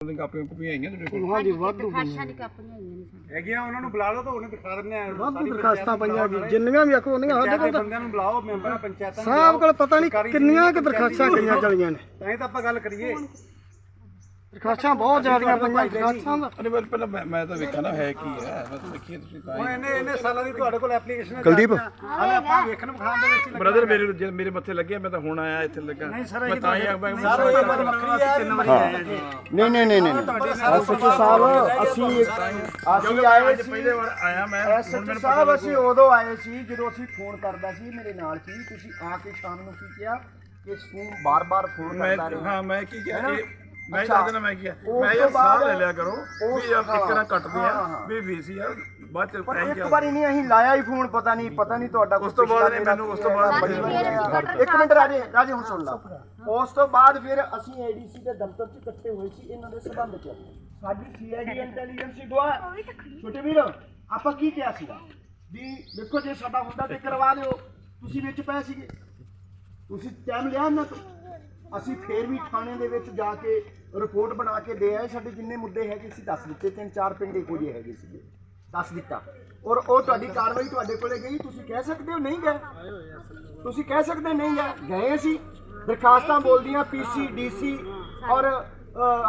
ਦੀਆਂ ਕਾਪੀਆਂ ਕੁਪੀਆਂ ਆਈਆਂ ਤੁਹਾਡੇ ਕੋਲ? ਹਾਂਜੀ ਵਾਧੂ ਖਾਸ਼ਾਂ ਦੀ ਕਾਪੀਆਂ ਆਈਆਂ ਨੇ ਸਾਡੇ ਹੈਗੀਆਂ ਉਹਨਾਂ ਨੂੰ ਬੁਲਾ ਲਓ ਤਾਂ ਉਹਨੇ ਦਿਖਾ ਦਿੰਦੇ ਆ। ਵਾਧੂ ਦਰਖਾਸਤਾਂ ਪਈਆਂ ਜੀ ਜਿੰਨੀਆਂ ਵੀ ਆਖੋ ਉਹਨੀਆਂ ਸਾਡੇ ਕੋਲ ਬੰਦਿਆਂ ਨੂੰ ਬੁਲਾਓ ਮੈਂਬਰਾਂ ਪੰਚਾਇਤਾਂ ਸਾਹਿਬ ਕੋਲ ਪਤਾ ਨਹੀਂ ਕਿੰਨੀਆਂ ਕਿ ਦਰਖਾਸਤਾਂ ਗਈਆਂ ਚਲੀਆਂ ਨੇ। ਤਾਂ ਹੀ ਤਾਂ ਆਪਾਂ ਗੱਲ ਕਰੀਏ। ਦਰਖਾਸਤਾਂ ਬਹੁਤ ਜ਼ਿਆਦੀਆਂ ਪਈਆਂ ਦਰਖਾਸਤਾਂ ਦਾ। ਅਰੇ ਪਹਿਲਾਂ ਪਹਿਲਾਂ ਮੈਂ- ਮੈਂ ਤਾਂ ਵੇਖਿਆ ਨਾ ਹੈ ਕੀ ਹੈ? ਮੈਂ ਤਾਂ ਵੇਖੀ ਤੁਸੀਂ ਤਾਂ ਹੁਣ ਇਹਨੇ ਇਹਨੇ ਸਾਲਾਂ ਦੀ ਤੁਹਾਡੇ ਕੋਲ ਐਪਲੀਕੇਸ਼ਨ ਕੁਲਦੀਪ। ਹਾਲੇ ਆਪਾਂ ਵੇਖਣ ਵਿਖਾਣ ਦੇ ਵਿੱਚ ਬ੍ਰਦਰ ਮੇਰੇ ਮੇਰੇ ਮੱਥੇ ਲੱਗੇ ਮੈਂ ਤਾਂ ਹੁਣ ਆਇਆ ਇੱਥੇ ਲੱਗਾ। ਮੈਂ ਤਾਂ ਹੀ ਆ ਮੈਂ ਸਰ ਗੱਲ ਵੱਖਰੀ ਹੈ ਤਿੰਨ ਵਾਰੀ ਆਏ ਆ ਜੀ। ਨਹੀਂ ਨਹੀਂ ਨਹੀਂ ਨਹੀਂ ਐਸਐਚਓ ਸਾਹਿਬ ਅਸੀਂ ਅਸੀਂ ਆਏ ਸੀ। ਪਹਿਲੇ ਵਾਰ ਆਇਆ ਮੈਂ ਐਸਐਚਓ ਸਾਹਿਬ ਅਸੀਂ ਉਦੋਂ ਆਏ ਸੀ ਜਦੋਂ ਅਸੀਂ ਫੋਨ ਕਰਦਾ ਸੀ ਮੇਰੇ ਨਾਲ ਸੀ। ਤੁਸੀਂ ਆ ਕੇ ਸ਼ਾਮ ਨੂੰ ਕੀ ਕਿਹਾ? ਕਿ ਫੋਨ ਬਾਰ-ਬਾਰ ਫੋਨ ਮੈਂ ਕਰਦਾ ਰਹੇ। ਹਾਂ ਮੈਂ ਕੀ ਕਿਹਾ? ਇਹ ਮੈਂ। ਦੱਸ ਦੇਣਾ ਮੈਂ ਕੀ ਮੈਂ ਯਾਰ ਸਾਹ ਲੈ ਲਿਆ ਕਰੋ ਵੀ ਯਾਰ ਇੱਕ ਨਾ ਕੱਟਦੇ ਆ। ਵੀ ਵੀਸੀ ਯਾਰ ਬਾਅਦ ਚ ਪਰ ਇੱਕ ਵਾਰੀ ਨਹੀਂ ਅਸੀਂ ਲਾਇਆ ਹੀ ਫੋਨ ਪਤਾ ਨਹੀਂ ਪਤਾ ਨਹੀਂ ਤੁਹਾਡਾ ਉਸ ਤੋਂ ਬਾਅਦ ਮੈਨੂੰ ਉਸ ਤੋਂ ਬਾਅਦ ਇੱਕ ਮਿੰਟ ਰਾਜੇ ਰਾਜੇ ਹੁਣ ਸੁਣ ਲਾ। ਉਸ ਤੋਂ ਬਾਅਦ ਫਿਰ ਅਸੀਂ ਏਡੀਸੀ ਦੇ ਦਫ਼ਤਰ 'ਚ ਇਕੱਠੇ ਹੋਏ ਸੀ ਇਹਨਾਂ ਦੇ ਸਬੰਧ 'ਚ। ਸਾਡੀ ਸੀਆਈਡੀ ਇੰਟੈਲੀਜੈਂਸ ਗਵਾ ਛੋਟੇ ਵੀਰ ਆਪਾਂ ਕੀ ਕਿਹਾ ਸੀਗਾ ਵੀ ਦੇਖੋ ਜੇ ਸਾਡਾ ਹੁੰਦਾ ਤੇ ਕਰਵਾ ਲਿਓ ਤੁਸੀਂ ਵਿੱਚ ਪਏ ਸੀਗੇ। ਤੁਸੀਂ ਟਾਈਮ ਲਿਆ ਨਾ ਅਸੀਂ ਫੇਰ ਵੀ ਥਾਣੇ ਦੇ ਵਿੱਚ ਜਾ ਕੇ ਰਿਪੋਰਟ ਬਣਾ ਕੇ ਦੇ ਆਏ ਸਾਡੇ ਜਿੰਨੇ ਮੁੱਦੇ ਹੈਗੇ ਸੀ ਦੱਸ ਦਿੱਤੇ ਤਿੰਨ ਚਾਰ ਪਿੰਡ ਇਹੋ ਜਿਹੇ ਹੈਗੇ ਸੀਗੇ ਦੱਸ ਦਿੱਤਾ। ਔਰ ਉਹ ਤੁਹਾਡੀ ਕਾਰਵਾਈ ਤੁਹਾਡੇ ਕੋਲੇ ਗਈ ਤੁਸੀਂ ਕਹਿ ਸਕਦੇ ਹੋ ਨਹੀਂ ਗਏ? ਤੁਸੀਂ ਕਹਿ ਸਕਦੇ ਨਹੀਂ ਗਏ? ਗਏ ਅਸੀਂ ਦਰਖਾਸਤਾਂ ਬੋਲਦੀਆਂ ਪੀਸੀ ਡੀਸੀ ਔਰ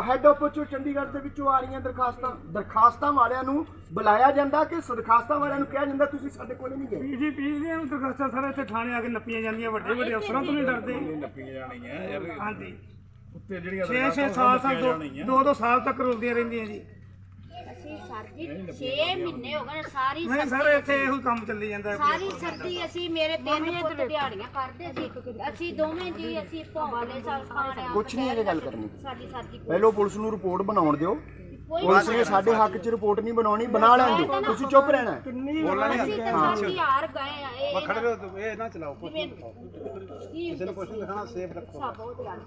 ਹੈੱਡ ਆਫਿਸ ਚੋਂ ਚੰਡੀਗੜ੍ਹ ਦੇ ਵਿੱਚੋਂ ਆ ਰਹੀਆਂ ਦਰਖਾਸਤਾਂ। ਦਰਖਾਸਤਾਂ ਵਾਲਿਆਂ ਨੂੰ ਬੁਲਾਇਆ ਜਾਂਦਾ ਕਿ ਦਰਖਾਸਤਾਂ ਵਾਲਿਆਂ ਨੂੰ ਕਿਹਾ ਜਾਂਦਾ ਤੁਸੀਂ ਸਾਡੇ ਕੋਲੇ ਨਹੀਂ ਗਏ। ਬੀਜੇਪੀ ਦੀਆਂ ਦਰਖਾਸਤਾਂ ਸਾਰੇ ਇੱਥੇ ਥਾਣੇ ਆ ਕੇ ਨੱਪੀਆਂ ਜਾਂਦੀਆਂ ਵੱਡੇ ਵੱਡੇ ਅਫਸਰਾਂ ਤੋਂ ਨਹੀਂ ਡਰਦੇ। ਨੱਪੀਆਂ ਜਾਣੀਆਂ ਯਾਰ। ਹਾਂਜੀ। ਉੱਤੇ ਜਿਹੜੀਆਂ 6-6 ਸਾਲ ਤੱਕ ਦੋ ਦੋ ਸਾਲ ਤੱਕ ਰੁਲਦੀਆਂ ਰਹਿੰਦੀਆਂ ਜੀ। ਅਸੀਂ ਸਰ ਜੀ 6 ਮਹੀਨੇ ਹੋ ਗਏ ਨੇ ਸਾਰੀ ਨਹੀਂ ਸਰਦੀ ਸਰ ਇੱਥੇ ਇਹੋ ਕੰਮ ਚੱਲੀ ਜਾਂਦਾ ਹੈ ਸਾਰੀ ਸਰਦੀ ਅਸੀਂ ਮੇਰੇ ਤਿੰਨ ਪੁੱਤ ਦਿਹਾੜੀਆਂ ਕਰਦੇ ਸੀ। ਅਸੀਂ ਦੋਵੇਂ ਜੀ ਅਸੀਂ ਭੌਵਾਲੇ ਸਾਲ ਖਾਣਿਆ ਕੁਛ ਨਹੀਂ ਇਹ ਗੱਲ ਕਰਨੀ। ਸਾਡੀ ਸਰਦੀ ਕੋਈ ਪਹਿਲੋਂ ਪੁਲਿਸ ਨੂੰ ਰਿਪੋਰਟ ਬਣਾਉਣ ਦਿਓ। ਕੋਈ ਪੁਲਿਸ ਨੇ ਸਾਡੇ ਹੱਕ 'ਚ ਰਿਪੋਰਟ ਨਹੀਂ ਬਣਾਉਣੀ ਬਣਾ ਲੈਣ ਦਿਓ। ਤੁਸੀਂ ਚੁੱਪ ਰਹਿਣਾ। ਹੈ। ਅਸੀਂ ਤਾਂ ਸਾਡੀ ਹਾਰ ਗਏ ਆ ਇਹ ਖੜੇ ਰਹੋ ਇਹ ਨਾ ਚਲਾਓ ਕੁਛ ਜਿਵੇਂ ਕੀ ਕਿਸੇ ਨੂੰ ਕੁਛ ਨਹੀਂ ਦਿਖਾਣਾ ਸੇਫ ਰੱਖੋ। ਸਭ ਬਹੁਤ ਗੱਲ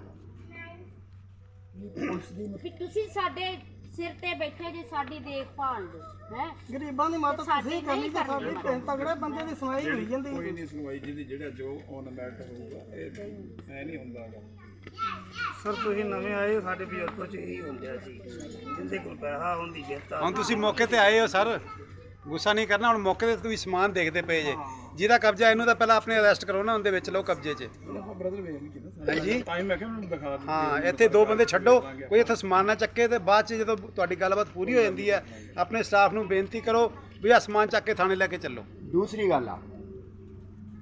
ਪੁਲਿਸ ਦੀ ਵੀ ਤੁਸੀਂ ਸਾਡੇ ਸਿਰ ਤੇ ਬੈਠੇ ਜੇ ਸਾਡੀ ਦੇਖਭਾਲ ਦੇ ਹੈ? ਗਰੀਬਾਂ ਦੀ ਮਦਦ ਤੁਸੀਂ ਕਰਨੀ ਤੇ ਸਾਡੇ ਤਿੰਨ ਤਗੜੇ ਬੰਦੇ ਦੀ ਸੁਣਾਈ ਹੋਈ ਜਾਂਦੀ ਕੋਈ ਨਹੀਂ ਸੁਣਵਾਈ ਜਿਹਦੀ ਜਿਹੜਾ ਜੋ ਔਨ ਮੈਟਰ ਹੋਊਗਾ ਇਹ ਐ ਨਹੀਂ ਹੁੰਦਾ ਗਾ। ਸਰ ਤੁਸੀਂ ਨਵੇਂ ਆਏ ਹੋ ਸਾਡੇ ਬਜ਼ੁਰਗਾਂ ਚ ਇਹੀ ਹੁੰਦਾ ਸੀ ਜਿੰਦੇ ਕੋਲ ਪੈਸਾ ਹੁੰਦੀ ਜਿੱਤਾ ਹੁਣ ਤੁਸੀਂ ਮੌਕੇ ਤੇ ਆਏ ਹੋ ਸਰ। ਗੁੱਸਾ ਨਹੀਂ ਕਰਨਾ ਹੁਣ ਮੌਕੇ ਤੇ ਤੁਸੀਂ ਸਮਾਨ ਦੇਖਦੇ ਪਏ ਜੇ। ਜਿਹਦਾ ਕਬਜ਼ਾ ਇਹਨੂੰ ਤਾਂ ਪਹਿਲਾਂ ਆਪਣੇ ਅਰੈਸਟ ਕਰੋ ਨਾ ਉਹਦੇ ਵਿੱਚ ਲਓ ਕਬਜ਼ੇ 'ਚ। ਬ੍ਰਦਰ ਵੇਖ ਲਈ ਕਿਦਾਂ ਹਾਂਜੀ? ਤਾਂ ਹੀ ਮੈਂ ਕਿਹਾ ਮੈਨੂੰ ਦਿਖਾ ਦਿਓ। ਹਾਂ ਇੱਥੇ ਦੋ ਬੰਦੇ ਛੱਡੋ ਕੋਈ ਇੱਥੇ ਸਮਾਨ ਨਾ ਚੱਕੇ ਤੇ ਬਾਅਦ 'ਚ ਜਦੋਂ ਤੁਹਾਡੀ ਗੱਲਬਾਤ ਪੂਰੀ ਹੋ ਜਾਂਦੀ ਹੈ ਆਪਣੇ ਸਟਾਫ ਨੂੰ ਬੇਨਤੀ ਕਰੋ ਵੀ ਆ ਸਮਾਨ ਚੱਕ ਕੇ ਥਾਣੇ ਲੈ ਕੇ ਚੱਲੋ। ਦੂਸਰੀ ਗੱਲ ਆ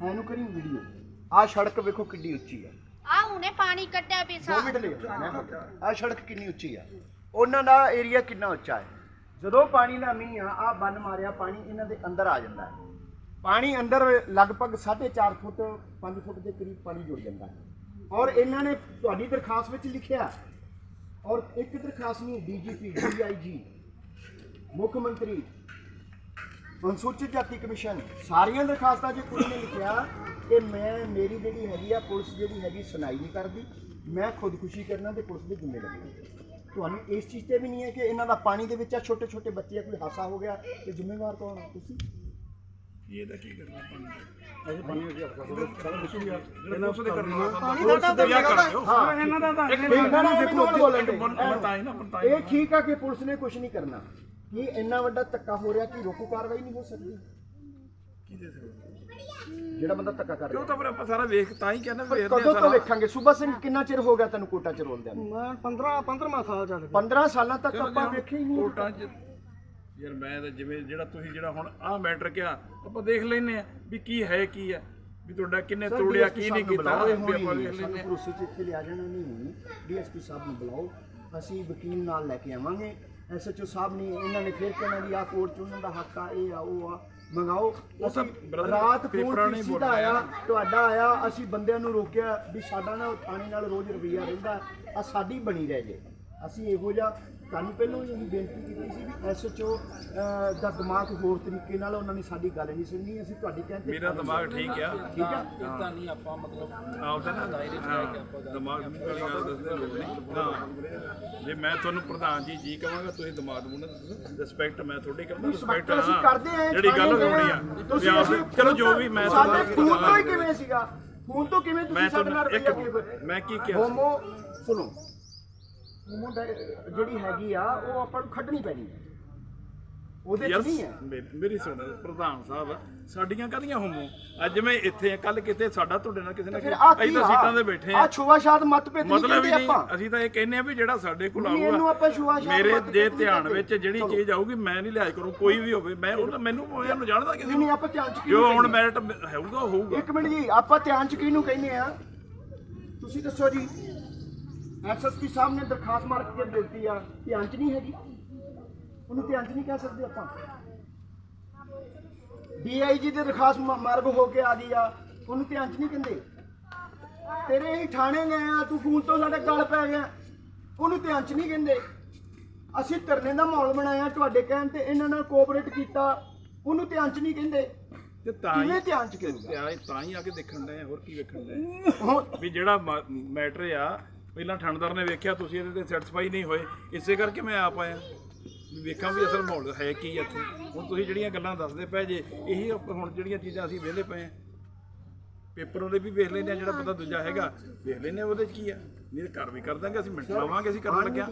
ਇਹਨੂੰ ਕਰੀ ਵੀਡੀਓ। ਆ ਸੜਕ ਵੇਖੋ ਕਿੰਨੀ ਉੱਚੀ ਆ। ਆ ਹੁਣੇ ਪਾਣੀ ਕੱਢਿਆ ਵੀ 2 ਸਾ ਮਿੰਟ ਲਿਓ ਆ ਸੜਕ ਕਿੰਨੀ ਉੱਚੀ ਆ। ਉਹਨਾਂ ਦਾ ਏਰੀਆ ਕਿੰਨਾ ਉੱਚਾ ਹੈ? ਜਦੋਂ ਪਾਣੀ ਦਾ ਮੀਂਹ ਆ ਆ ਬੰਨ ਮਾਰਿਆ ਪਾਣੀ ਇਹਨਾਂ ਦੇ ਅੰਦਰ ਆ ਜਾਂਦਾ ਹੈ। ਪਾਣੀ ਅੰਦਰ ਲਗਭਗ 4.5 ਫੁੱਟ 5 ਫੁੱਟ ਦੇ ਕਰੀਬ ਪਾਣੀ ਜੁੜ ਜਾਂਦਾ ਹੈ। ਔਰ ਇਹਨਾਂ ਨੇ ਤੁਹਾਡੀ ਦਰਖਾਸਤ ਵਿੱਚ ਲਿਖਿਆ, ਔਰ ਇੱਕ ਦਰਖਾਸਤ ਨੂੰ ਡੀਜੀਪੀ, ਡੀਆਈਜੀ, ਮੁੱਖ ਮੰਤਰੀ, ਅਨੁਸੂਚਿਤ ਜਾਤੀ ਕਮਿਸ਼ਨ, ਸਾਰੀਆਂ ਦਰਖਾਸਤਾਂ 'ਚ ਕੁੜੀ ਨੇ ਲਿਖਿਆ, ਕਿ ਮੈਂ, ਮੇਰੀ ਜਿਹੜੀ ਹੈਗੀ ਆ, ਪੁਲਿਸ ਜਿਹੜੀ ਹੈਗੀ, ਸੁਣਾਈ ਨਹੀਂ ਕਰਦੀ। ਮੈਂ ਖੁਦਕੁਸ਼ੀ ਕਰਨਾ ਤੇ ਪੁਲਿਸ ਦੇ ਜ਼ਿੰਮੇ ਲੱਗਣਾ ਤੁਹਾਨੂੰ ਇਸ ਚੀਜ਼ ਤੇ ਵੀ ਨਹੀਂ ਹੈ ਕਿ ਇਹਨਾਂ ਦਾ ਪਾਣੀ ਦੇ ਵਿੱਚ ਆ ਛੋਟੇ ਛੋਟੇ ਬੱਚੇ ਆ, ਕੋਈ ਹਾਸਾ ਹੋ ਗਿਆ, ਤੇ ਜ਼ਿੰਮੇਵਾਰ ਕੌਣ ਆ ਤੁਸੀਂ? ਇਹਦਾ ਕੀ ਕਰਨਾ ਪਾਣੀ ਇਹਨਾਂ ਉਸਦੇ ਕਰਨਾ ਪਾਣੀ ਦਾ ਤਾਂ ਹਾਂ। ਇਹਨਾਂ ਦਾ ਤਾਂ ਇਹਨਾਂ ਦਾ ਦੇਖੋ ਬੋਲਣ ਦੇ। ਮੈਂ ਤਾਂ ਹੀ ਨਾ ਤਾਂ ਹੀ ਇਹ ਠੀਕ ਆ ਕਿ ਪੁਲਿਸ ਨੇ ਕੁਝ ਨਹੀਂ ਕਰਨਾ। ਕੀ ਇੰਨਾ ਵੱਡਾ ਧੱਕਾ ਹੋ ਰਿਹਾ ਕਿ ਰੋਕੂ ਕਾਰਵਾਈ ਨਹੀਂ ਹੋ ਸਕਦੀ? ਜਿਹੜਾ ਬੰਦਾ ਧੱਕਾ ਕਰ ਰਿਹਾ। ਉਹ ਤਾਂ ਫਿਰ ਆਪਾਂ ਸਾਰਾ ਵੇਖ ਤਾਂ ਹੀ ਕਹਿੰਦਾ ਫਿਰ ਕਦੋਂ ਤੋਂ ਵੇਖਾਂਗੇ? ਸੁਬਾ ਸਿੰਘ ਕਿੰਨਾ ਚਿਰ ਹੋ ਗਿਆ ਤੈਨੂੰ ਕੋਟਾ ਚ ਰੋਲਦਿਆਂ ਨੂੰ? ਮੈਂ 15 15ਵਾਂ ਸਾਲ ਚੱਲ 15 ਸਾਲਾਂ ਤੱਕ ਆਪਾਂ ਵੇਖੇ ਹੀ ਨਹੀਂ। ਕੋਟਾਂ 'ਚ ਯਾਰ ਮੈਂ ਤਾਂ ਜਿਵੇਂ ਜਿਹੜਾ ਤੁਸੀਂ ਜਿਹੜਾ ਹੁਣ ਆਹ ਮੈਟਰ ਕਿਹਾ ਆਪਾਂ ਦੇਖ ਲੈਨੇ ਆ ਵੀ ਕੀ ਹੈ ਕੀ ਹੈ। ਵੀ ਤੁਹਾਡਾ ਕਿੰਨੇ ਤੋੜਿਆ ਕੀ ਨਹੀਂ ਕੀਤਾ ਵੀ ਆਪਾਂ ਦੇਖ ਲੈਨੇ ਭਰੋਸੇ ਚ ਇੱਥੇ ਲਿਆ ਜਾਣਾ ਨਹੀਂ ਡੀਐਸਪੀ ਸਾਹਿਬ ਨੂੰ ਬੁਲਾਓ ਅਸੀਂ ਵਕੀਲ ਨਾਲ ਲੈ ਕੇ ਆਵਾਂਗੇ। ਐਸਐਚਓ ਸਾਹਿਬ ਨੇ ਇਹਨਾਂ ਨੇ ਫਿਰ ਕਹਿਣਾ ਵੀ ਆ ਕੋਰਟ ਚ ਉਹਨਾਂ ਦਾ ਹੱਕ ਆ ਇਹ ਆ ਉਹ ਆ ਮੰਗਾਓ। ਅਸੀਂ ਰਾਤ ਕੋਲ ਦਾ ਆਇਆ ਤੁਹਾਡਾ ਆਇਆ ਅਸੀਂ ਬੰਦਿਆਂ ਨੂੰ ਰੋਕਿਆ ਵੀ ਸਾਡਾ ਨਾ ਥਾਣੇ ਨਾਲ ਰੋਜ਼ ਰਵਈਆ ਰਹਿੰਦਾ ਆ ਸਾਡੀ ਬਣੀ ਰਹਿ ਜੇ। ਅਸੀਂ ਇਹੋ ਜਿਹਾ ਤੁਹਾਨੂੰ ਪਹਿਲਾਂ ਹੀ ਅਸੀਂ ਬੇਨਤੀ ਕੀਤੀ ਸੀ ਵੀ ਐਸਐਚਓ ਦਾ ਦਿਮਾਗ ਹੋਰ ਤਰੀਕੇ ਨਾਲ ਉਹਨਾਂ ਨੇ ਸਾਡੀ ਗੱਲ ਨਹੀਂ ਸੁਣਨੀ ਅਸੀਂ ਤੁਹਾਡੀ ਕਹਿੰਦੇ ਮੇਰਾ ਦਿਮਾਗ ਠੀਕ ਆ। ਠੀਕ ਆ? ਆਪਦਾ ਨਾ ਹਾਂ, ਦਿਮਾਗ ਮੂੰਹ ਵਾਲੀ ਗੱਲ ਦੱਸਦੇ ਲੋਕ ਨੇ ਹਾਂ। ਜੇ ਮੈਂ ਤੁਹਾਨੂੰ ਪ੍ਰਧਾਨ ਜੀ ਜੀ ਕਹਾਂਗਾ ਤੁਸੀਂ ਦਿਮਾਗ ਨੂੰ ਰਿਸਪੈਕਟ ਮੈਂ ਤੁਹਾਡੀ ਕਰਦਾ ਰਿਸਪੈਕਟ ਅਸੀਂ ਕਰਦੇ ਆਂ ਜਿਹੜੀ ਗੱਲ ਹੋਣੀ ਆ। ਤੁਸੀਂ ਅਸੀਂ ਚਲੋ ਜੋ ਵੀ ਮੈਂ ਸਾਡੇ ਤੁਹਾਡਾ ਫੋਨ ਤੋਂ ਹੀ ਕਿਵੇਂ ਸੀਗਾ? ਫੋਨ ਤੋਂ ਕਿਵੇਂ ਤੁਸੀਂ ਸਾਡੇ ਨਾਲ ਕਿਵੇਂ ਮੈਂ ਕੀ ਕਿਹਾ ਹੋਮੋ ਸੁਣੋ। ਹੋਮੋ ਜਿਹੜੀ ਹੈਗੀ ਆ ਉਹ ਆਪਾਂ ਨੂੰ ਕੱਢਣੀ ਪੈਣੀ। ਹੈ ਉਹਦੇ ਚ ਯਾਰ ਨਹੀਂ ਹੈ। ਮੇ- ਮੇਰੀ ਸੁਣ ਪ੍ਰਧਾਨ ਸਾਹਿਬ ਸਾਡੀਆਂ ਕਾਹਦੀਆਂ ਹੋਮੋ? ਅੱਜ ਮੈਂ ਇੱਥੇ ਕੱਲ ਕਿਤੇ ਸਾਡਾ ਤੁਹਾਡੇ ਨਾਲ ਕਿਸੇ ਨਾਲ ਫਿਰ ਆ ਅਸੀਂ ਤਾਂ ਸੀਟਾਂ ਤੇ ਬੈਠੇ ਆ ਆ ਛੁਆਸ਼ਾਤ ਮਤਭੇਦ ਨਹੀਂ ਮਤਲਬ ਹੀ ਕਹਿੰਦੇ ਨਹੀਂ ਆਪਾਂ। ਅਸੀਂ ਤਾਂ ਇਹ ਕਹਿੰਦੇ ਆ ਵੀ ਜਿਹੜਾ ਸਾਡੇ ਕੋਲ ਨਹੀਂ, ਇਹਨੂੰ ਆਪਾਂ ਆਊਗਾ ਛੁਆ-ਛਾਤ ਮੇਰੇ ਮਤਭੇਦ ਨਹੀਂ ਧਿਆਨ। ਵਿੱਚ ਜਿਹੜੀ। ਚੀਜ਼ ਆਊਗੀ ਮੈਂ ਨਹੀਂ ਲਿਆ ਕਰੂੰ ਕੋਈ ਵੀ ਹੋਵੇ। ਮੈਂ ਉਹ ਮੈਨੂੰ ਇਹਨੂੰ ਜਾਣਦਾ ਕਿਸੇ ਨਹੀਂ ਨਹੀਂ ਨੂੰ ਆਪਾਂ ਧਿਆਨ ਚ ਜੋ ਕਿਹਨੂੰ ਹੁਣ ਮੈਰਿਟ ਹੋਊਗਾ ਉਹ ਹੋਊਗਾ। ਇੱਕ ਮਿੰਟ ਜੀ ਆਪਾਂ ਧਿਆਨ ਚ ਕਿਹਨੂੰ ਕਹਿੰਦੇ ਆ? ਤੁਸੀਂ ਦੱਸੋ ਜੀ। ਐਸਐਸਪੀ ਸਾਹਿਬ ਨੇ ਦਰਖਾਸਤ ਮਾਰ ਕੇ ਦਿੱਤੀ ਆ ਧਿਆਨ ਚ ਨਹੀਂ ਹੈਗੀ। ਉਹਨੂੰ ਧਿਆਨ ਚ ਨਹੀਂ ਕਹਿ ਸਕਦੇ ਆਪਾਂ। ਡੀਆਈਜੀ ਦੀ ਦਰਖਾਸਤ ਮਾਰਗ ਹੋ ਕੇ ਆ ਗਈ ਆ। ਉਹਨੂੰ ਧਿਆਨ ਚ ਨਹੀਂ ਕਹਿੰਦੇ। ਤੇਰੇ ਹੀ ਥਾਣੇ ਗਏ ਆ ਤੂੰ ਫੋਨ ਤੋਂ ਸਾਡੇ ਗੱਲ ਪੈ ਗਿਆ। ਉਹਨੂੰ ਧਿਆਨ ਚ ਨਹੀਂ ਕਹਿੰਦੇ। ਅਸੀਂ ਧਰਨੇ ਦਾ ਮਾਹੌਲ ਬਣਾਇਆ ਤੁਹਾਡੇ ਕਹਿਣ ਤੇ ਇਹਨਾਂ ਨਾਲ ਕੋਆਪਰੇਟ ਕੀਤਾ। ਉਹਨੂੰ ਧਿਆਨ ਚ ਨਹੀਂ ਕਹਿੰਦੇ। ਤੇ ਤਾਂ ਹੀ ਧਿਆਨ ਚ ਕਹਿੰਦੇ ਤੇ ਤਾਂ ਹੀ ਆ ਕੇ ਦੇਖਣ ਦੇ ਹੋਰ ਕੀ ਵੇਖਣ ਦੇ ਵੀ ਜਿਹੜਾ ਮੈਟਰ ਆ ਪਹਿਲਾਂ ਠੰਡਦਾਰ ਨੇ ਵੇਖਿਆ ਤੁਸੀਂ ਇਹਦੇ ਤੇ ਸੈਟੀਸਫਾਈ ਨਹੀਂ ਹੋਏ। ਇਸੇ ਕਰਕੇ ਮੈਂ ਆਪ ਆਇਆ। ਵੀ ਵੇਖਾਂ ਵੀ ਅਸਲ ਮਾਹੌਲ ਹੈ ਕੀ ਇੱਥੇ। ਹੁਣ ਤੁਸੀਂ ਜਿਹੜੀਆਂ ਗੱਲਾਂ ਦੱਸਦੇ ਪਏ ਜੇ ਇਹੀ ਆਪਾਂ ਹੁਣ ਜਿਹੜੀਆਂ ਚੀਜ਼ਾਂ ਅਸੀਂ ਵਿਹਲੇ ਪਏ ਆ ਪੇਪਰ ਉਹਦੇ ਵੀ ਵੇਖ ਲੈਂਦੇ ਆ ਜਿਹੜਾ ਪਤਾ ਦੂਜਾ ਹੈਗਾ ਵੇਖ ਲੈਂਦੇ ਆ ਉਹਦੇ 'ਚ ਕੀ ਆ। ਨਹੀਂ ਤਾਂ ਘਰ ਵੀ ਕਰ ਦਾਂਗੇ ਅਸੀਂ ਮਿੰਟ ਲਾਵਾਂਗੇ ਅਸੀਂ ਕਰਨ ਲੱਗਿਆ।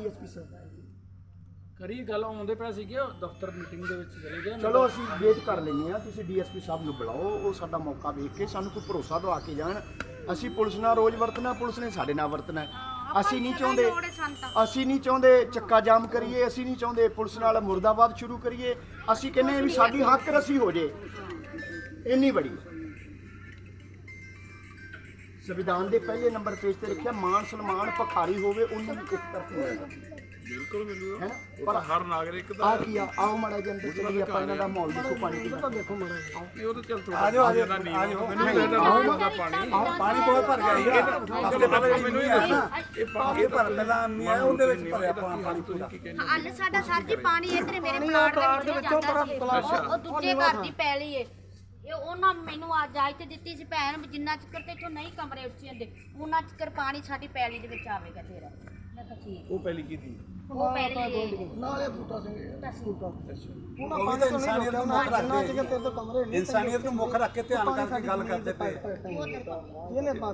ਕਰੀ ਗੱਲ ਆਉਂਦੇ ਪਏ ਸੀਗੇ ਉਹ ਦਫ਼ਤਰ ਮੀਟਿੰਗ ਦੇ ਵਿੱਚ ਚਲੇ ਗਏ। ਚਲੋ ਅਸੀਂ ਵੇਟ ਕਰ ਲੈਂਦੇ ਆ ਤੁਸੀਂ ਡੀਐਸਪੀ ਸਾਹਿਬ ਨੂੰ ਬੁਲਾਓ ਉਹ ਸਾਡਾ ਮੌਕਾ ਵੇਖ ਕੇ ਸਾਨੂੰ ਕੋਈ ਭਰੋਸਾ ਦਵਾ ਕੇ ਜਾਣ। ਅਸੀਂ ਪੁਲਿਸ ਨਾਲ ਰੋਜ਼ ਵਰਤਣਾ ਪੁਲਿਸ ਨੇ ਸਾਡੇ ਨਾਲ ਵਰਤਣਾ ਹੈ। ਅਸੀਂ ਨਹੀਂ ਚਾਹੁੰਦੇ ਅਸੀਂ ਨਹੀਂ ਚਾਹੁੰਦੇ ਚੱਕਾ ਜਾਮ ਕਰੀਏ ਅਸੀਂ ਨਹੀਂ ਚਾਹੁੰਦੇ ਪੁਲਿਸ ਨਾਲ ਮੁਰਦਾਬਾਦ ਸ਼ੁਰੂ ਕਰੀਏ। ਅਸੀਂ ਕਹਿੰਦੇ ਹਾਂ ਵੀ ਸਾਡੀ ਹੱਕ ਰਸੀ ਹੋ ਜੇ। ਇੰਨੀ ਬੜੀ। ਸੰਵਿਧਾਨ ਦੇ ਪਹਿਲੇ ਨੰਬਰ ਪੇਜ ਤੇ ਲਿਖਿਆ ਮਾਨ ਸਨਮਾਨ ਭਖਾਰੀ ਹੋਵੇ ਉਹਨੂੰ ਇੱਕ ਤਰਫ ਹੋਏਗਾ ਬਿਲਕੁਲ ਮਿਲੂਗਾ। ਹੈ ਨਾ? ਉਹ ਪਰ ਤਾਂ ਹਰ ਨਾਗਰਿਕ ਦਾ ਆ ਕੀ ਆ? ਆਓ ਮਾੜਾ ਜਿਹਾ ਅੰਦਰ ਚੱਲੀਏ ਆਪਾਂ ਇਹਨਾਂ ਦਾ ਮਾਹੌਲ ਦੇਖੋ ਪਾਣੀ ਪੀਣਾ ਦੇਖੋ ਮਾੜਾ ਇਹ ਉਹ ਤਾਂ ਚੱਲ ਥੋੜਾ ਆਜੋ ਆਜੋ ਆਜੋ ਮੈਨੂੰ ਇਹਦਾ ਆਉਂਦਾ ਪਾਣੀ ਪਾਣੀ ਬਹੁਤ ਭਰ ਗਿਆ ਸੀਗਾ ਹਫ਼ਤੇ ਪਹਿਲਾਂ ਜਿਹੜੀ ਮੈਨੂੰ ਮੀਂਹ ਇਹ ਆਇਆ ਨਾ ਦੱਸੋ ਇਹ ਪਾਣੀ ਹਫ਼ਤੇ ਭਰ ਪਹਿਲਾਂ ਮੀਂਹ ਆਇਆ ਉਹਦੇ ਵਿੱਚ ਭਰਿਆ ਪਾਣੀ ਪਾਣੀ ਤੁਸੀਂ ਕੀ ਕਹਿੰਦੇ ਹੱਲ ਸਾਡਾ ਸਰ ਜੀ ਪਾਣੀ ਇੱਧਰ ਮੇਰੇ ਪਲਾਟ ਦੇ ਵਿੱਚੋਂ ਜਾਂਦਾ ਸੀ। ਉਹ- ਉਹ ਦੂਜੇ ਘਰ ਦੀ ਪੈਲੀ ਏ। ਇਹ ਉਹਨਾਂ ਮੈਨੂੰ ਆ ਇਜਾਜ਼ਤ ਦਿੱਤੀ ਸੀ ਭੈਣ ਵੀ ਜਿੰਨਾ ਚਿਰ ਤੇ ਇੱਥੋਂ ਨਹੀਂ ਕਮਰੇ ਉੱਚੇ ਹੁੰਦੇ ਉਹਨਾਂ ਚਿਰ ਪਾਣੀ ਸਾਡੀ ਪੈਲੀ ਦੇ ਵਿੱਚ ਆਵੇਗਾ ਤੇਰਾ। ਮੈਂ ਕਿਹਾ ਠੀਕ। ਉਹ ਪਹਿਲੀ ਕੀ ਸੀ ਉਹ ਪੈਲੀ ਨਾਲੇ ਬੂਟਾ ਸਿੰਘ ਉਹ ਤਾਂ ਇਨਸਾਨੀਅਤ ਨੂੰ ਮੁੱਖ ਰੱਖਦੇ ਇਨਸਾਨੀਅਤ ਨੂੰ ਮੁੱਖ ਰੱਖ ਕੇ ਧਿਆਨ ਕਰਕੇ ਗੱਲ ਕਰਦੇ ਪਏ।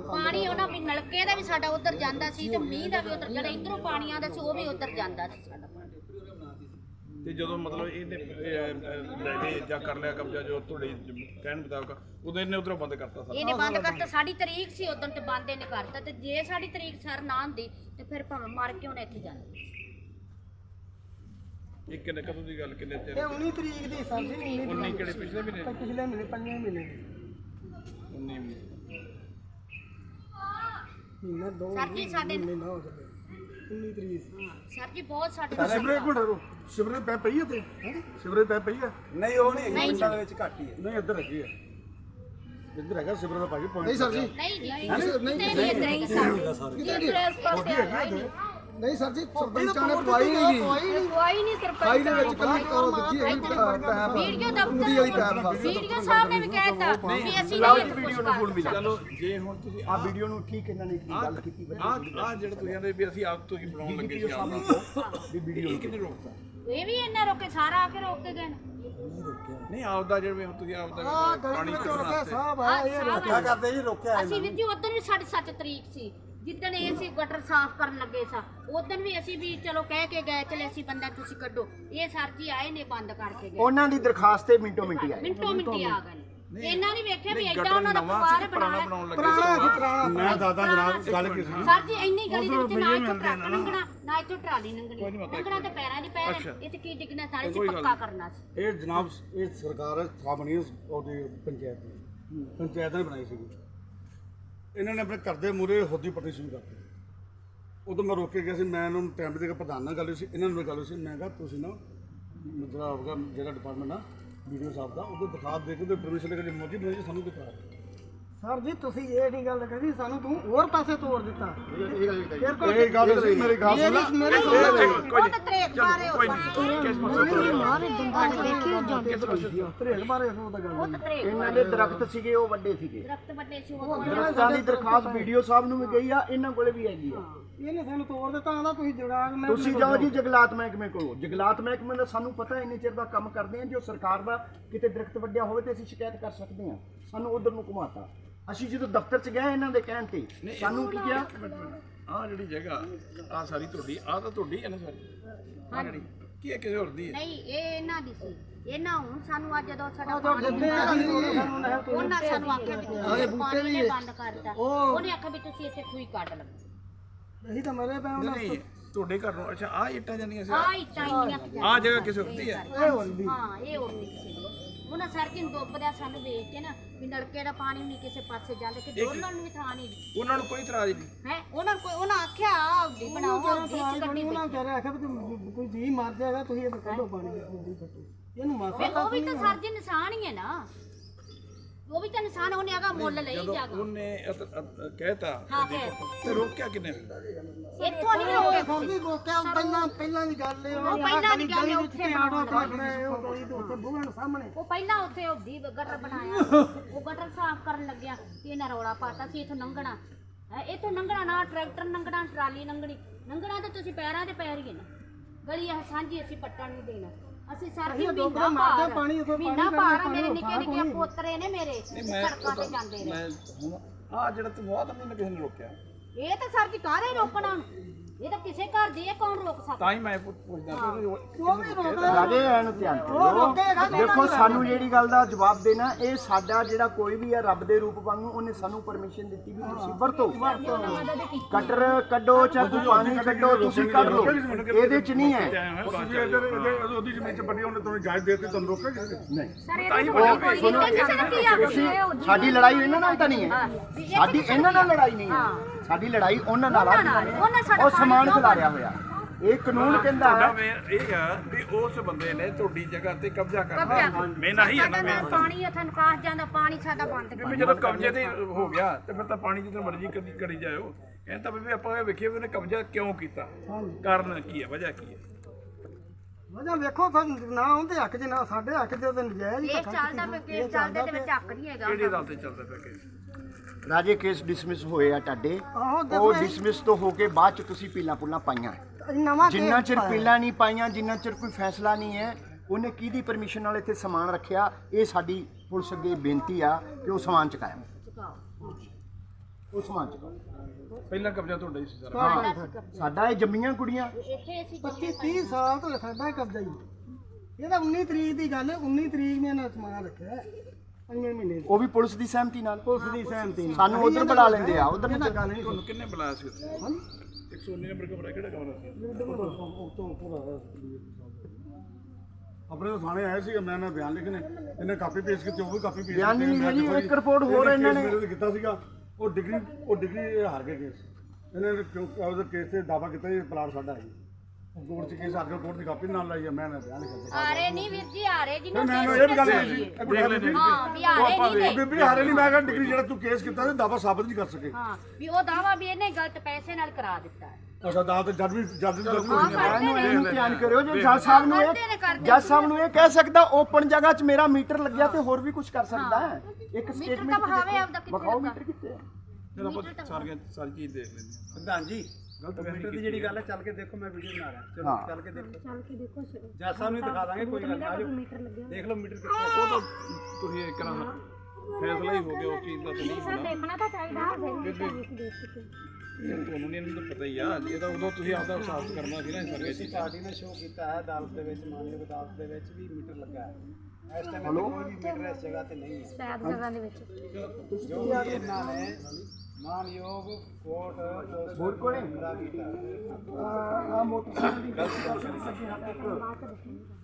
ਪਾਣੀ ਉਹਨਾਂ ਵੀ ਨਲਕੇ ਦਾ ਵੀ ਸਾਡਾ ਉਧਰ ਜਾਂਦਾ ਸੀ ਤੇ ਮੀਂਹ ਦਾ ਵੀ ਉਧਰ ਜਿਹੜਾ ਇਧਰੋਂ ਪਾਣੀ ਆਉਂਦਾ ਸੀ ਉਹ ਵੀ ਉਧਰ ਜਾਂਦਾ ਸੀ ਸਾਡਾ। ਤੇ ਜਦੋਂ ਮਤਲਬ ਇਹਨੇ ਲੈ ਲਏ ਜਾਂ ਕਰ ਲਿਆ ਕਬਜ਼ਾ ਜੋ ਤੁਹਾਡੇ ਕਹਿਣ ਮੁਤਾਬਕ ਉਦੋਂ ਇਹਨੇ ਉਧਰੋਂ ਬੰਦ ਕਰਤਾ ਸਰ। ਇਹਨੇ ਬੰਦ ਕਰਤਾ ਸਾਡੀ ਤਰੀਕ ਸੀ ਉਦੋਂ ਤੇ ਬੰਦ ਇਹਨੇ ਕਰਤਾ ਤੇ ਜੇ ਸਾਡੀ ਤਰੀਕ ਸਰ ਨਾ ਹੁੰਦੀ ਤੇ ਫਿਰ ਭਾਵੇਂ ਮਰ ਕੇ ਉਹਨੇ ਇੱਥੇ ਜਾਣਾ। ਇਹ ਕਿੰਨੇ ਕਦੋਂ ਦੀ ਗੱਲ ਕਿੰਨੇ ਚਿਰ ਇਹ 19 ਤਰੀਕ ਦੀ ਸਰ ਜੀ 19 19 ਕਿਹੜੇ ਪਿਛਲੇ ਮਹੀਨੇ ਪਿਛਲੇ ਮਹੀਨੇ ਪੰਜਵੇਂ ਮਹੀਨੇ 19 ਮਹੀਨਾ। ਦੋ ਸਰ ਜੀ ਸਾਡੇ ਮਹੀਨਾ ਹੋ ਚੱਲੇ 19 ਤਰੀਕ ਸਰ ਜੀ ਬਹੁਤ ਸਾਡੇ ਇੱਕ ਮਿੰਟ ਰੁਕੋ। ਸਿਮਰੇ ਪੈ ਪਈ ਹੈ ਤੇ? ਸਿਮਰੇ ਪੈ ਪਈ ਹੈ ਨਹੀਂ ਉਹ ਨਹੀਂ ਹੈਗੀ ਪਿੰਡਾਂ ਦੇ ਵਿੱਚ ਘੱਟ ਹੀ ਹੈ। ਨਹੀਂ ਇੱਧਰ ਹੈਗੀ ਹੈ ਇੱਧਰ ਹੈਗਾ ਸਿਮਰੇ ਦਾ ਪਾਈ ਨਹੀਂ ਸਰ ਜੀ। ਨਹੀਂ ਨਹੀਂ। ਨਹੀਂ ਇੱਧਰ ਹੀ ਸਰ। ਜੀ ਇੱਧਰ ਇਸ ਪਾਸੇ ਆਇਆ ਹੀ ਨਹੀਂ ਸਰ ਜੀ ਸਰਪੰਚਾਂ ਨੇ ਦਵਾਈ ਨਹੀਂ ਕੋਈ ਨਹੀਂ। ਸਰਪੰਚ ਦੇ ਵਿੱਚ ਕੱਲੀ ਉਹ ਦਿੱਤੀ ਹੈ ਵੀਡੀਓ ਦਫ਼ਤਰ ਵੀਡੀਓ ਸਾਹਿਬ ਨੇ ਵੀ ਕਹਿਤਾ ਵੀ ਅਸੀਂ ਨਹੀਂ ਵੀਡੀਓ ਨੂੰ ਫੋਨ ਮਿਲਾ ਚਲੋ ਜੇ ਹੁਣ ਤੁਸੀਂ ਆ ਵੀਡੀਓ ਨੂੰ ਠੀਕ ਇਹਨਾਂ ਨੇ ਕੀ ਗੱਲ ਕੀਤੀ ਆ ਆ ਜਿਹੜਾ ਤੁਸੀਂ ਕਹਿੰਦੇ ਵੀ ਅਸੀਂ ਆਪ ਤੋਂ ਹੀ ਬਣਾਉਣ ਲੱਗੇ ਸੀ ਆਪ ਵੀ ਵੀਡੀਓ ਇਹ ਕਿੰਨੇ ਰੋਕਦਾ ਇਹ ਵੀ ਇਹਨਾਂ ਰੋਕੇ ਸਾਰਾ ਆ ਕੇ ਰੋਕ ਕੇ ਗਏ ਨੇ। ਨਹੀਂ ਆਪਦਾ ਜਿਹੜੇ ਹੁਣ ਤੁਸੀਂ ਆਪਦਾ ਪਾਣੀ ਕੱਢਣ ਸਾਹਿਬ ਆਹ ਸਾਹਿਬ ਕਿਆ ਕਰਦੇ ਜੀ ਰੋਕਿਆ। ਅਸੀਂ ਵੀਰ ਜੀ ਉਦੋਂ ਵੀ ਸਾਡੀ 7 ਤਰੀਕ ਸੀ। ਜਿੱਦਣ ਇਹ ਅਸੀਂ ਗਟਰ ਸਾਫ਼ ਕਰਨ ਲੱਗੇ ਸਾਂ ਉਦੋਂ ਵੀ ਅਸੀਂ ਵੀ ਚਲੋ ਕਹਿ ਕੇ ਗਏ ਚਲੇ ਅਸੀਂ ਬੰਦਾ ਤੁਸੀਂ ਕੱਢੋ। ਇਹ ਸਰ ਜੀ ਆਏ ਨੇ ਬੰਦ ਕਰਕੇ ਗਏ। ਉਹਨਾਂ ਦੀ ਦਰਖਾਸਤ ਤੇ ਮਿੰਟੋ ਮਿੰਟੀ ਆਏ। ਮਿੰਟੋ ਮਿੰਟੀ ਆ ਗਏ। ਇਹਨਾਂ ਨੇ ਵੇਖਿਆ ਵੀ ਐਡਾ ਉਹਨਾਂ ਦਾ ਪਰਿਵਾਰ ਬਣਾਉਣ ਲੱਗੇ ਸੀ। ਮੈਂ ਦਾਦਾ ਜਨਾਬ ਗੱਲ ਕੀ ਸਰ ਜੀ ਇੰਨੀ ਗਲੀ ਦੇ ਵਿੱਚ ਨਾ ਇੱਥੋਂ ਟਰੱਕ ਲੰਘਣਾ ਨਾ ਇੱਥੋਂ ਟਰਾਲੀ ਲੰਘਣੀ। ਲੰਘਣਾ ਤੇ ਪੈਰਾਂ ਦੀ ਪੈਰ। ਇਹ ਤੇ ਕੀ ਡਿੱਗਣਾ ਨਾਲੇ ਸੀ ਪੱਕਾ ਕਰਨਾ ਸੀ। ਇਹ ਜਨਾਬ ਇਹ ਸਰਕਾਰ ਥਾਂ ਬਣੀ ਉਸ ਉਹਦੀ ਪੰਚਾਇਤ ਦੀ। ਪੰਚਾਇਤ ਨੇ ਬਣਾਈ ਸੀ। ਇਹਨਾਂ ਨੇ ਆਪਣੇ ਘਰ ਦੇ ਮੂਰੇ ਹੋਦੀ ਪੱਟੀ ਸ਼ੁਰੂ ਕਰਤੀ ਉਦੋਂ ਮੈਂ ਰੋਕ ਕੇ ਗਿਆ ਸੀ, ਮੈਂ ਇਹਨਾਂ ਨੂੰ ਟਾਈਮ ਦੇ ਕੇ ਪ੍ਰਧਾਨ ਨਾਲ ਗੱਲ ਹੋਈ ਸੀ, ਇਹਨਾਂ ਨੂੰ ਵੀ ਗੱਲ ਹੋਈ ਸੀ। ਮੈਂ ਕਿਹਾ, ਤੁਸੀਂ ਨਾ ਜਿਹੜਾ ਹੋਗਾ ਜਿਹੜਾ ਡਿਪਾਰਟਮੈਂਟ ਆ ਵੀਡੀਓ ਸਾਹਿਬ ਦਾ, ਉਹਦੇ ਦਿਖਾ ਦੇ ਕੇ ਤੇ ਪਰਮਿਸ਼ਨ ਲੈ ਕੇ ਮੋਦੀ ਬਣਾਈ ਸਾਨੂੰ ਦਿਖਾ ਸਰ ਜੀ ਤੁਸੀਂ ਇਹ ਨਹੀਂ ਗੱਲ ਕਰੀ ਸਾਨੂੰ ਤੂੰ ਹੋਰ ਪਾਸੇ ਤੋੜ ਦਿੱਤਾ। ਇਹ ਗੱਲ ਸੀ ਮੇਰੀ ਗੱਲ ਸੁਣ ਲੈ। ਮੇਰੇ ਉਹ ਤਾਂ ਤਰੇਕ ਮਾਰੇ ਕੋਈ ਨਹੀਂ ਕਿਸ ਪਾਸੇ ਤਰੇਕ ਬਾਰੇ ਸੋ ਤਾਂ ਗੱਲ। ਉਹ ਤਾਂ ਤਰੇਕ ਇਹਨਾਂ ਦੇ ਦਰਖਤ ਸੀਗੇ ਉਹ ਵੱਡੇ ਸੀਗੇ। ਦਰਖਤ ਵੱਡੇ ਸੀ ਉਹ ਦਰਖਤਾਂ ਦੀ ਦਰਖਾਸਤ ਵੀਡੀਓ ਸਾਹਿਬ ਨੂੰ ਵੀ ਗਈ ਆ ਇਹਨਾਂ ਕੋਲੇ ਵੀ ਹੈਗੀ ਆ। ਇਹਨੇ ਸਾਨੂੰ ਤੋੜ ਦਿੱਤਾ ਆਂਦਾ ਤੁਸੀਂ ਜਗਾਗ ਮੈਂ ਤੁਸੀਂ ਜਾਓ ਜੀ ਜਗਲਾਤ ਮਹਿਕਮੇ ਕੋਲ। ਜਗਲਾਤ ਮਹਿਕਮੇ ਦਾ ਸਾਨੂੰ ਪਤਾ ਇੰਨੇ ਚਿਰ ਦਾ ਕੰਮ ਕਰਦੇ ਆ ਜੋ ਸਰਕਾਰ ਦਾ ਕਿਤੇ ਦਰਖਤ ਵੱਡਿਆ ਹੋਵੇ ਤੇ ਅਸੀਂ ਸ਼ਿਕਾਇਤ ਕਰ ਸਕਦੇ ਆ। ਸਾਨੂੰ ਉਧਰ ਨੂੰ ਘੁਮਾਤਾ। ਅਸੀਂ ਜਦੋਂ ਦਫ਼ਤਰ 'ਚ ਗਏ ਇਹਨਾਂ ਦੇ ਕਹਿਣ ਤੇ ਸਾਨੂੰ ਕੀ ਕਿਹਾ? ਆ ਜਿਹੜੀ ਜਗ੍ਹਾ ਆ ਸਾਰੀ ਤੁਹਾਡੀ ਆ ਤਾਂ ਤੁਹਾਡੀ ਹੈ ਨਾ ਸਾਰੀ ਆ ਜਿਹੜੀ ਕੀ ਇਹ ਕਿਸੇ ਹੋਰ ਦੀ ਹੈ? ਨਹੀਂ ਇਹ ਇਹਨਾਂ ਦੀ ਸੀ। ਇਹਨਾਂ ਹੁਣ ਸਾਨੂੰ ਅੱਜ ਜਦੋਂ ਸਾਡਾ ਪਾਣੀ ਉਹਨਾਂ ਸਾਨੂੰ ਆਖਿਆ ਵੀ ਤੁਸੀਂ ਪਾਣੀ ਨੇ ਬੰਦ ਕਰਤਾ। ਉਹਨੇ ਆਖਿਆ ਵੀ ਤੁਸੀਂ ਇੱਥੇ ਖੂਈ ਕੱਢ ਲਓ। ਅਸੀਂ ਤਾਂ ਮਰੇ ਪਏ ਨਹੀਂ ਤੁਹਾਡੇ ਘਰ ਨੂੰ ਅੱਛਾ ਆ ਇੱਟਾਂ ਜਾਂਦੀਆਂ ਸੀ। ਆ ਇੱਟਾਂ ਇੰਨੀਆਂ ਕੁ ਆ ਜਗ੍ਹਾ ਕਿਸੇ ਹੋਰ ਦੀ ਹੈ? ਹਾਂ ਇਹ ਉੜਦੀ ਸੀ। ਉਹਨਾਂ ਸਰਕੀ ਨੂੰ ਡੁੱਬਦਿਆ ਸਾਨੂੰ ਵੇਖ ਕੇ ਨਾ ਵੀ ਨਲਕੇ ਦਾ ਪਾਣੀ ਨਹੀਂ ਕਿਸੇ ਪਾਸੇ ਜਾਂਦਾ ਕਿ? ਡੋਲਣ ਨੂੰ ਵੀ ਥਾਂ ਨਹੀਂ। ਉਹਨਾਂ ਨੂੰ ਕੋਈ ਇਤਰਾਜ਼ ਨਹੀਂ ਹੈ? ਉਹਨਾਂ ਨੂੰ ਕੋਈ ਉਹਨਾਂ ਆਖਿਆ ਆ ਉੱਡੀ ਬਣਾਓ ਉੱਡੀ ਚ ਗੱਡੀ ਬੈਠੀ। ਕਹਿ ਰਿਹਾ ਕਿ ਕੋਈ ਜੀ ਮਰ ਜਾਏਗਾ ਤੁਸੀਂ ਇਹ ਕੱਢੋ ਪਾਣੀ ਇਹਨੂੰ ਮਾਰ ਫਿਰ ਉਹ ਵੀ ਤਾਂ ਸਰ ਜੀ ਨਿਸ਼ਾਨ ਹੀ ਹੈ ਨਾ। ਉਹ ਵੀ ਤਾਂ ਨਿਸ਼ਾਨ ਉਹਨੇ ਆਗਾ ਮੁੱਲ ਲਈ ਜਾਗਾ। ਉਹਨੇ ਅਤ- ਅਤ- ਕਹਿਤਾ ਹਾਂ ਕਹਿ ਤੇ ਰੋਕਿਆ ਕਿਨੇ ਇੱਥੋਂ ਨਹੀਂ ਰੋਕਿਆ ਫੌਜੀ ਰੋਕਿਆ ਪਹਿਲਾਂ ਪਹਿਲਾਂ ਦੀ ਗੱਲ ਹੈ ਉਹ ਪਹਿਲਾਂ ਦੀ ਗੱਲ ਹੈ ਉੱਥੇ ਉਹ ਸਾਹਮਣੇ। ਉਹ ਪਹਿਲਾਂ ਉੱਥੇ ਉੱਦੀ ਗਟਰ ਬਣਾਇਆ। ਉਹ ਗਟਰ ਸਾਫ਼ ਕਰਨ ਲੱਗਿਆ ਤੇ ਇਹਨਾਂ ਰੌਲਾ ਪਾਤਾ ਸੀ ਇੱਥੋਂ ਲੰਘਣਾ ਹੈ ਇੱਥੋਂ ਲੰਘਣਾ ਨਾ ਟਰੈਕਟਰ ਲੰਘਣਾ ਟਰਾਲੀ ਲੰਘਣੀ ਲੰਘਣਾ ਤੇ ਤੁਸੀਂ ਪੈਰਾਂ ਤੇ ਪੈਰ ਹੀ ਹੈ ਨਾ। ਗਲੀ ਇਹ ਸਾਂਝੀ ਅਸੀਂ ਪੱਟਣ ਨਹੀਂ ਦੇਣਾ। ਅਸੀਂ ਸਰ ਜੀ ਮਹੀਨਾ ਪਾਰ ਮਹੀਨਾ ਪਾਰ ਆ, ਮੇਰੇ ਨਿੱਕੇ ਨਿੱਕੇ ਪੋਤਰੇ ਨੇ ਮੇਰੇ ਸੜਕਾਂ ਤੇ ਜਾਂਦੇ ਨੇ ਮੈਂ ਹੁਣ ਆ ਜਿਹੜਾ ਤੂੰ ਬਹੁਤ ਮੈਨੂੰ ਕਿਸੇ ਨੇ ਰੋਕਿਆ। ਇਹ ਤਾਂ ਸਰ ਜੀ ਕਾਰੇ ਰੋਕਣਾ? ਇਹ ਤਾਂ ਕਿਸੇ ਘਰ ਦੀ ਇਹ ਕੌਣ ਰੋਕ ਸਕਦਾ? ਤਾਂ ਹੀ ਮੈਂ ਪੁੱਛ- ਪੁੱਛਦਾ ਕਿ ਉਹ- ਰਾਜੇ ਐਨ ਧਿਆਨ ਕਰੋ ਦੇਖੋ ਸਾਨੂੰ ਜਿਹੜੀ ਗੱਲ ਦਾ ਜਵਾਬ ਦੇਣਾ ਇਹ ਸਾਡਾ ਜਿਹੜਾ ਕੋਈ ਵੀ ਹੈ ਰੱਬ ਦੇ ਰੂਪ ਵਾਂਗੂ ਉਹਨੇ ਸਾਨੂੰ ਪਰਮਿਸ਼ਨ ਦਿੱਤੀ ਵੀ ਤੁਸੀਂ ਵਰਤੋ। ਕਟਰ ਕੱਢੋ ਚਾਹੇ ਤੁਸੀਂ ਪਾਣੀ ਕੱਢੋ ਤੁਸੀਂ ਕੱਢ ਲਓ। ਇਹਦੇ ਚ ਨਹੀਂ ਹੈ। ਤੁਸੀਂ ਇੱਧਰ ਇੱਧਰ ਉਹਦੀ ਜ਼ਮੀਨ 'ਚ ਵੱਡੀ ਉਹਨੇ ਤੁਹਾਨੂੰ ਜਾਇਜ਼ ਦੇ ਦਿੱਤੀ ਤੁਹਾਨੂੰ ਰੋਕਿਆ ਕਿਸੇ ਨੇ? ਨਹੀਂ। ਸਰ ਇਹ ਕੋਈ ਕੋਈ ਨਹੀਂ। ਕਿਸੇ ਦਾ ਕੀ ਆ? ਸਾਡੀ ਲੜਾਈ ਇਹਨਾਂ ਨਾਲ ਤਾਂ ਨਹੀਂ ਹੈ। ਸਾਡੀ ਇਹਨਾਂ ਨਾਲ ਲੜਾਈ ਨਹੀਂ ਹੈ। ਸਾਡੀ ਲੜਾਈ ਉਹਨਾਂ ਨਾਲ ਆ ਉਹਨਾਂ ਸਾਡਾ ਉਹ ਸਮਾਨ ਖਿਲਾਰਿਆ ਹੋਇਆ। ਇਹ ਕਾਨੂੰਨ ਕਹਿੰਦਾ ਤੁਹਾਡਾ ਹੈ ਮੈਂ ਇਹ ਆ ਵੀ ਉਸ ਬੰਦੇ ਨੇ ਤੁਹਾਡੀ ਜਗ੍ਹਾ ਤੇ ਕਬਜ਼ਾ ਕਰਨਾ ਮੈਂ ਨਹੀਂ ਹੈ ਨਾ ਤਾਂ ਪਾਣੀ ਇੱਥੇ ਨਿਕਾਸ ਜਾਂਦਾ ਪਾਣੀ ਸਾਡਾ ਬੰਦ ਵੀ ਜਦੋਂ ਕਬਜ਼ੇ ਤੇ ਹੋ ਗਿਆ ਤੇ ਫਿਰ ਤਾਂ ਪਾਣੀ ਜਿੱਦਾਂ ਮਰਜ਼ੀ ਕਰੀ ਕਰੀ ਜਾਓ ਕਹਿੰਦਾ ਵੀ ਆਪਾਂ ਇਹ ਵੇਖੀਏ ਵੀ ਉਹਨੇ ਕਬਜ਼ਾ ਕਿਉਂ ਕੀਤਾ? ਕਾਰਨ ਕੀ ਹੈ? ਵਜ੍ਹਾ ਕੀ ਹੈ? ਵਜਾ ਵੇਖੋ ਨਾ ਉਹਦੇ ਹੱਕ 'ਚ ਨਾ ਸਾਡੇ ਹੱਕ 'ਚ ਉਹਦੇ ਨਜਾਇਜ਼ ਕੇਸ ਚੱਲਦਾ ਪਿਆ ਕੇਸ ਚੱਲਦੇ ਦੇ ਵਿੱਚ ਹੱਕ ਨਹੀਂ ਹੈਗਾ। ਕਿਹੜੀ ਅਦਾਲਤ ਤੇ ਚੱਲਦਾ ਪਿਆ ਕੇਸ? ਰਾਜੇ ਕੇਸ ਡਿਸਮਿਸ ਹੋਏ ਆ ਤੁਹਾਡੇ। ਉਹ ਡਿਸਮਿਸ ਤੋਂ ਹੋ ਕੇ ਬਾਅਦ ਚ ਤੁਸੀਂ ਪੀਲਾਂ ਪੁੱਲਾਂ ਪਾਈਆਂ। ਨਵਾਂ ਜਿੰਨਾ ਚਿਰ ਪੀਲਾਂ ਨਹੀਂ ਪਾਈਆਂ ਜਿੰਨਾ ਚਿਰ ਕੋਈ ਫੈਸਲਾ ਨਹੀਂ ਹੈ ਉਹਨੇ ਕਿਹਦੀ ਪਰਮਿਸ਼ਨ ਨਾਲ ਇੱਥੇ ਸਮਾਨ ਰੱਖਿਆ? ਇਹ ਸਾਡੀ ਪੁਲਿਸ ਅੱਗੇ ਬੇਨਤੀ ਆ ਕਿ ਉਹ ਸਮਾਨ ਚੁਕਾਇਆ। ਉਹ ਸਮਾਨ ਚੁਕਾਓ। ਪਹਿਲਾਂ ਕਬਜ਼ਾ ਤੁਹਾਡਾ ਹੀ ਸੀ ਸਾਰਾ। ਸਾਡਾ ਇਹ ਜੰਮੀਆਂ ਕੁੜੀਆਂ। ਇੱਥੇ ਅਸੀਂ 25 30 ਸਾਲ ਤੋਂ ਸਾਡਾ ਕਬਜ਼ਾ ਹੀ। ਇਹਦਾ 19 ਤਰੀਕ ਦੀ ਗੱਲ ਹੈ 19 ਤਰੀਕ ਨੇ ਇਹਨਾਂ ਸਮਾਨ ਰੱਖਿਆ ਹੈ। ਪੰਜਵੇਂ ਮਹੀਨੇ ਦੀ। ਉਹ ਵੀ ਪੁਲਿਸ ਦੀ ਸਹਿਮਤੀ ਨਾਲ। ਪੁਲਿਸ ਦੀ ਸਹਿਮਤੀ ਨਾਲ। ਸਾਨੂੰ ਉਧਰ ਬੁਲਾ ਲੈਂਦੇ ਆ ਉਧਰ ਇਹਨਾਂ ਗੱਲ ਨਹੀਂ ਤੁਹਾਨੂੰ ਕਿੰਨੇ ਬੁਲਾਇਆ ਸੀ? ਉੱਥੇ 119 ਨੰਬਰ ਕਮਰਾ ਕਿਹੜਾ ਕਮਰਾ ਸੀ? ਆਪਣੇ ਤਾਂ ਥਾਣੇ ਆਏ ਸੀ ਮੈਂ ਨਾ ਬਿਆਨ ਲਿਖਣੇ। ਇਹਨੇ ਕਾਪੀ ਪੇਸ਼ ਕੀਤੀ ਉਹ ਵੀ ਕਾਪੀ ਪੇਸ਼ ਬਿਆਨ ਕੀਤੀ, ਨਹੀਂ ਦੇਖੋ ਇੱਕ ਰਿਪੋਰਟ ਹੋਰ ਇਹਨੇ ਨੇ- ਮੇਰੇ ਤੇ ਕੀਤਾ ਸੀਗਾ। ਉਹ ਡਿਗਰੀ ਉਹ ਡਿਗਰੀ ਹਾਰ ਗਏ ਕੇਸ ਇਹਨੇ ਕਿਉਂ ਉਹਦੇ ਕੇਸ ਤੇ ਦਾਵਾ ਕੀਤਾ ਇਹ ਪਲਾਟ ਸਾਡਾ ਹੈ ਕੋਰਟ ਚ ਕੇਸ ਅੱਗੇ ਕੋਰਟ ਦੀ ਕਾਪੀ ਨਾਲ ਲਾਈ ਹੈ ਮੈਂ ਨਾ ਬਿਆਨ ਲਿਖਿਆ ਆਰੇ ਨਹੀਂ ਵੀਰ ਜੀ ਆਰੇ ਜਿਹਨੂੰ ਮੈਂ ਕੇਸ ਇਹ ਵੀ ਗੱਲ ਸੀ। ਇੱਕ ਬੀਬੀ ਹਾਂ ਵੀ ਆਰੇ ਨਹੀਂ ਨੇ। ਬੀਬੀ ਹਾਰੇ ਨਹੀਂ ਮੈਂ ਕਿਹਾ ਡਿਗਰੀ ਜਿਹੜਾ ਤੂੰ ਕੇਸ ਕੀਤਾ ਤੇ ਦਾਵਾ ਸਾਬਤ ਨਹੀਂ ਕਰ ਸਕੇ। ਹਾਂ ਵੀ ਉਹ ਦਾਵਾ ਵੀ ਇਹਨੇ ਗਲਤ ਪੈਸੇ ਨਾਲ ਕਰਾ ਦਿੱਤਾ ਹੈ। ਅੱਛਾ ਦਾਵਾ ਤੇ ਜੱਜ ਵੀ ਜੱਜ ਕਰਦੇ ਨੇ। ਇਹਨੂੰ ਧਿਆਨ ਕਰਿਓ ਜੇ ਜੱਜ ਸਾਹਿਬ ਨੂੰ ਕਰਦੇ ਇਹ ਕਰਦੇ ਜੱਜ ਸਾਹਿਬ ਨੂੰ ਇਹ ਕਹਿ ਸਕਦਾ ਓਪਨ ਜਗ੍ਹਾ 'ਚ ਮੇਰਾ ਮੀਟਰ ਲੱਗਿਆ ਤੇ ਹੋਰ ਵੀ ਕੁਝ ਕਰ ਸਕਦਾ ਹੈ। ਇੱਕ ਮੀਟਰ ਸਟੇਟਮੈਂਟ ਆਪਦਾ ਕਿੱਥੇ ਲੱਗਾ। ਮੀਟਰ ਕਿੱਥੇ ਹੈ? ਚਲੋ ਆਪਾਂ ਸਾਰੀਆਂ ਸਾਰੀ ਚੀਜ਼ ਦੇਖ ਲੈਂਦੇ ਹਾਂ। ਪ੍ਰਧਾਨ ਜੀ ਕੰਪਿਊਟਰ ਦੀ ਜਿਹੜੀ ਗੱਲ ਹੈ ਚੱਲ ਕੇ ਦੇਖੋ ਮੈਂ ਵੀਡੀਓ ਬਣਾ ਰਿਹਾ। ਚਲੋ ਹਾਂ। ਚੱਲ ਕੇ ਦੇਖੋ। ਚੱਲ ਕੇ ਦੇਖੋ ਜੱਜ ਸਾਹਿਬ ਨੂੰ ਵੀ ਦਿਖਾ ਦਾਂਗੇ ਕੋਈ ਗੱਲ ਨਹੀਂ। ਆਜੋ। ਦੇਖ ਲਓ ਮੀਟਰ ਕਿੱਥੇ ਹੈ। ਉਹ ਤਾਂ ਤੁਸੀਂ ਇੱਕ ਨਾ ਫੈਸਲਾ ਹੀ ਹੋ ਗਿਆ ਉਸ ਚੀਜ਼ ਦਾ ਤਾਂ ਨਹੀਂ ਹੋਣਾ। ਦੇਖਣਾ ਤਾਂ ਚਾਹੀਦਾ ਇਹ ਤੁਹਾਨੂੰ ਨਹੀਂ ਇਹਨੂੰ ਤਾਂ ਪਤਾ ਹੀ ਆ ਇਹ ਤਾਂ ਉਦੋਂ ਤੁਸੀਂ ਆਪਦਾ ਸਾਬਤ ਕਰਨਾ ਸੀ ਨਾ ਇਹ ਸਾਰੀਆਂ ਅਸੀਂ ਪਾਰਟੀ ਨੇ ਸ਼ੋਅ ਕੀਤਾ ਹੈ ਅਦਾਲਤ ਦੇ ਵਿੱਚ ਮਾਨਯੋਗ ਅਦਾਲਤ ਦੇ ਵਿੱਚ ਵੀ ਮੀਟਰ ਲੱਗਾ ਹੈ। ਇਸ ਟਾਈਮ ਕੋਈ ਵੀ ਮੀਟਰ ਇਸ ਜਗ੍ਹਾ ਤੇ ਨਹੀਂ ਹੈ। ਸੈਦ ਜਗ੍ਹਾ ਦੇ ਵਿੱਚ। ਜੋ ਵੀ ਇਹਨਾਂ ਨੇ ਮਾਨਯੋਗ ਕੋਰਟ ਹੋਰ ਕੋਲੇ ਆ ਮੋਟਰਸਾਈਕਲ ਦੀ ਗਲਤੀ ਕਰਕੇ ਸੱਜੇ ਹੱਥ ਇੱਕ।